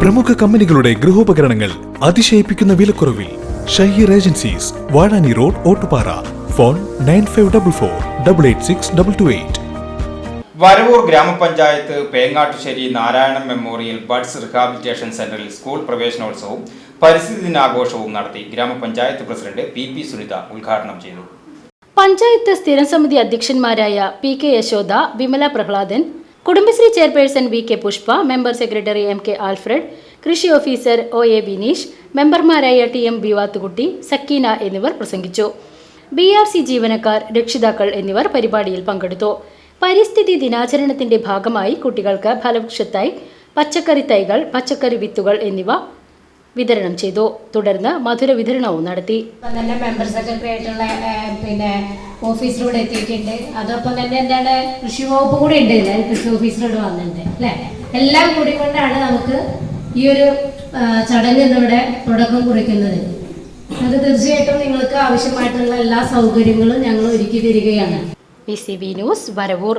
പ്രമുഖ കമ്പനികളുടെ ഗൃഹോപകരണങ്ങൾ അതിശയിപ്പിക്കുന്ന വിലക്കുറവിൽ Shaheer agencies Vazhani road Ottupara. Phone nine five double four double eight six double two eight. Varavoor ഗ്രാമപഞ്ചായത്ത് Pengattussery Narayana memorial buds rehabilitation സെന്ററിൽ school പ്രവേശനോത്സവവും പരിസ്ഥിതി ദിനാഘോഷവും നടത്തി ഗ്രാമപഞ്ചായത്ത് പ്രസിഡന്റ് പി പി സുനിത ഉദ്ഘാടനം ചെയ്തു. പഞ്ചായത്ത് സ്ഥിരം സമിതി അധ്യക്ഷന്മാരായ P K Yashoda Vimala Prahladan Kudumbashree chairperson V K Pushpa member secretary M K Alfred കൃഷി ഓഫീസർ ഒ എ ബിനീഷ് മെമ്പർമാരായ ടി എം ബിവാത്തുകുട്ടി സക്കീന എന്നിവർ പ്രസംഗിച്ചു. ബി ആർ സി ജീവനക്കാർ രക്ഷിതാക്കൾ എന്നിവർ പരിപാടിയിൽ പങ്കെടുത്തു. പരിസ്ഥിതി ദിനാചരണത്തിന്റെ ഭാഗമായി കുട്ടികൾക്ക് ഫലവൃക്ഷത്തായി പച്ചക്കറി തൈകൾ പച്ചക്കറി വിത്തുകൾ എന്നിവ വിതരണം ചെയ്തു. തുടർന്ന് മധുര വിതരണവും നടത്തി. നല്ല തന്നെ മെമ്പർ സെക്രട്ടറി ആയിട്ടുള്ള പിന്നെ ഓഫീസിലൂടെ എത്തിയിട്ടുണ്ട്. അതോടൊപ്പം തന്നെ എന്താണ് കൃഷി വകുപ്പ് കൂടെ ഉണ്ട്. കൃഷി ഓഫീസിലൂടെ വന്നിട്ടുണ്ട് അല്ലെ എല്ലാം കൂടി കൊണ്ടാണ് നമുക്ക് ഈ ഒരു ചടങ്ങ് ഇന്നിവിടെ തുടക്കം കുറിക്കുന്നത്. അത് തീർച്ചയായിട്ടും നിങ്ങൾക്ക് ആവശ്യമായിട്ടുള്ള എല്ലാ സൗകര്യങ്ങളും ഞങ്ങൾ ഒരുക്കി തരികയാണ്. P C B news Varavoor.